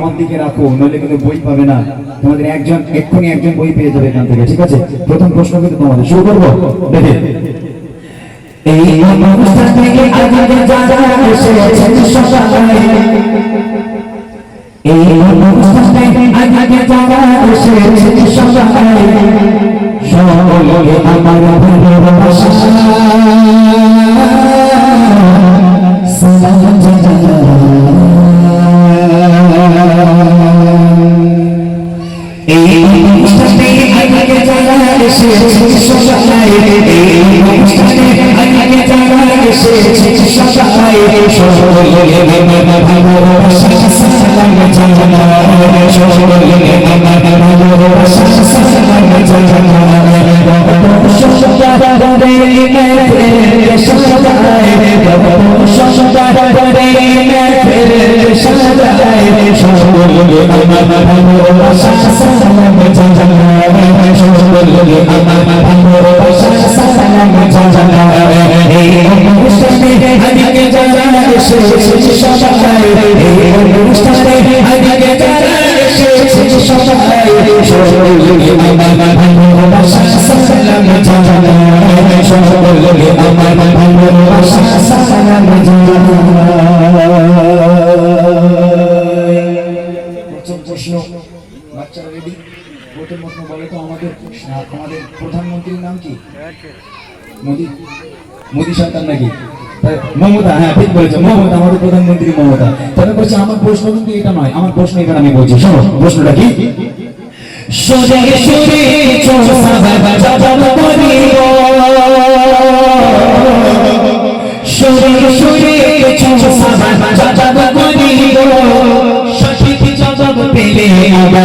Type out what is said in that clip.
আমার দিকে রাখো, নইলে কিন্তু বই পাবে না। তোমাদের একজন, এক্ষুনি একজন বই পেয়ে যাবে এখান থেকে, ঠিক আছে? প্রথম প্রশ্ন কিন্তু তোমাদের, শুরু করব? দেখে। এই সবাই এই সবাই সকলে আমার এই অনুষ্ঠানে আগে যারা এসেছেন সবাই এই অনুষ্ঠানে আগে যারা এসেছেন সবাই সকলে আমার ভালোবাসা সালাম জানাই সকলে আমার ভালোবাসা সালাম জানাই আমার আমার ভালোবাসা সালাম জানাই প্রশ্ন। বাচ্চারা রেডি প্রথম প্রশ্ন বলে তো আমাদের। আমাদের প্রধানমন্ত্রীর নাম কি? মোদি। মোদি সরকার নাকি? মমতা হ্যাঁ ঠিক বলেছে, মমতা, আমাদের প্রধানমন্ত্রী মমতা। তবে বলছে, আমার প্রশ্ন কিন্তু এটা নয়, আমার প্রশ্ন এবার আমি বলছি, শোনো, প্রশ্নটা কি? সোজে সুরে সুরে যাব করিব ഇതിനെ